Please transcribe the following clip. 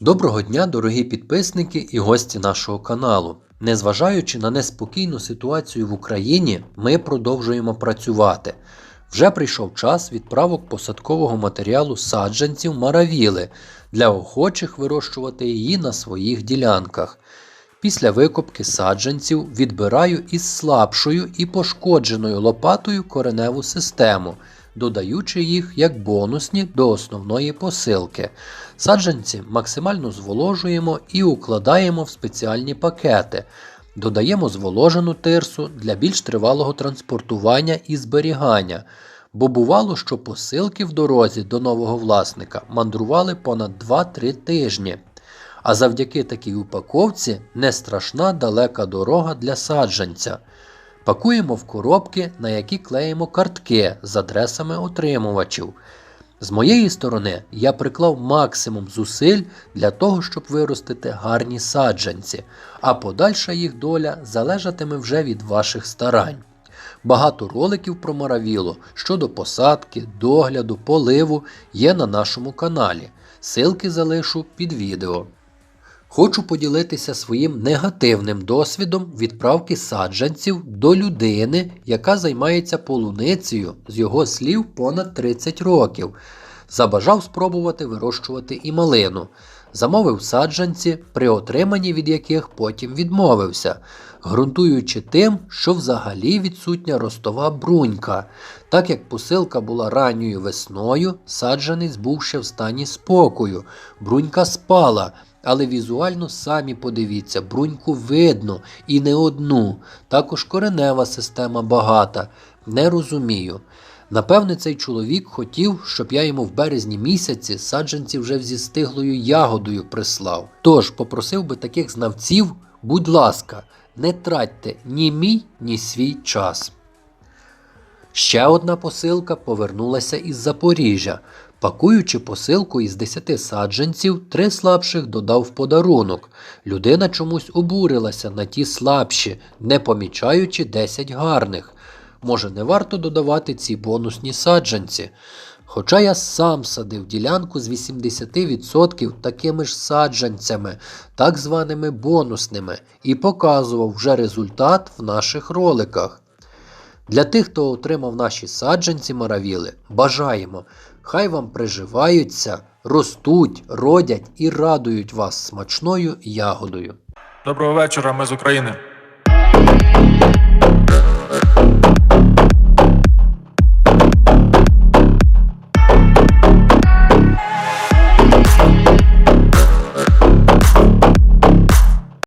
Доброго дня, дорогі підписники і гості нашого каналу. Незважаючи на неспокійну ситуацію в Україні, ми продовжуємо працювати. Вже прийшов час відправок посадкового матеріалу саджанців маравіли для охочих вирощувати її на своїх ділянках. Після викопки саджанців відбираю із слабшою і пошкодженою лопатою кореневу систему, додаючи їх як бонусні до основної посилки. Саджанці максимально зволожуємо і укладаємо в спеціальні пакети. Додаємо зволожену тирсу для більш тривалого транспортування і зберігання, бо бувало, що посилки в дорозі до нового власника мандрували понад 2-3 тижні. А завдяки такій упаковці не страшна далека дорога для саджанця. Пакуємо в коробки, на які клеїмо картки з адресами отримувачів. З моєї сторони я приклав максимум зусиль для того, щоб виростити гарні саджанці, а подальша їх доля залежатиме вже від ваших старань. Багато роликів про маравіло щодо посадки, догляду, поливу є на нашому каналі. Силки залишу під відео. Хочу поділитися своїм негативним досвідом відправки саджанців до людини, яка займається полуницею з його слів понад 30 років. Забажав спробувати вирощувати і малину. Замовив саджанці, при отриманні від яких потім відмовився, ґрунтуючи тим, що взагалі відсутня ростова брунька. Так як посилка була ранньою весною, саджанець був ще в стані спокою, брунька спала. Але візуально самі подивіться, бруньку видно і не одну. Також коренева система багата. Не розумію. Напевне, цей чоловік хотів, щоб я йому в березні місяці саджанці вже зі стиглою ягодою прислав. Тож попросив би таких знавців, будь ласка, не тратьте ні мій, ні свій час. Ще одна посилка повернулася із Запоріжжя. Пакуючи посилку із 10 саджанців, три слабших додав в подарунок. Людина чомусь обурилася на ті слабші, не помічаючи 10 гарних. Може, не варто додавати ці бонусні саджанці. Хоча я сам садив ділянку з 80% такими ж саджанцями, так званими бонусними, і показував вже результат в наших роликах. Для тих, хто отримав наші саджанці маравіли, бажаємо, хай вам приживаються, ростуть, родять і радують вас смачною ягодою. Доброго вечора, ми з України.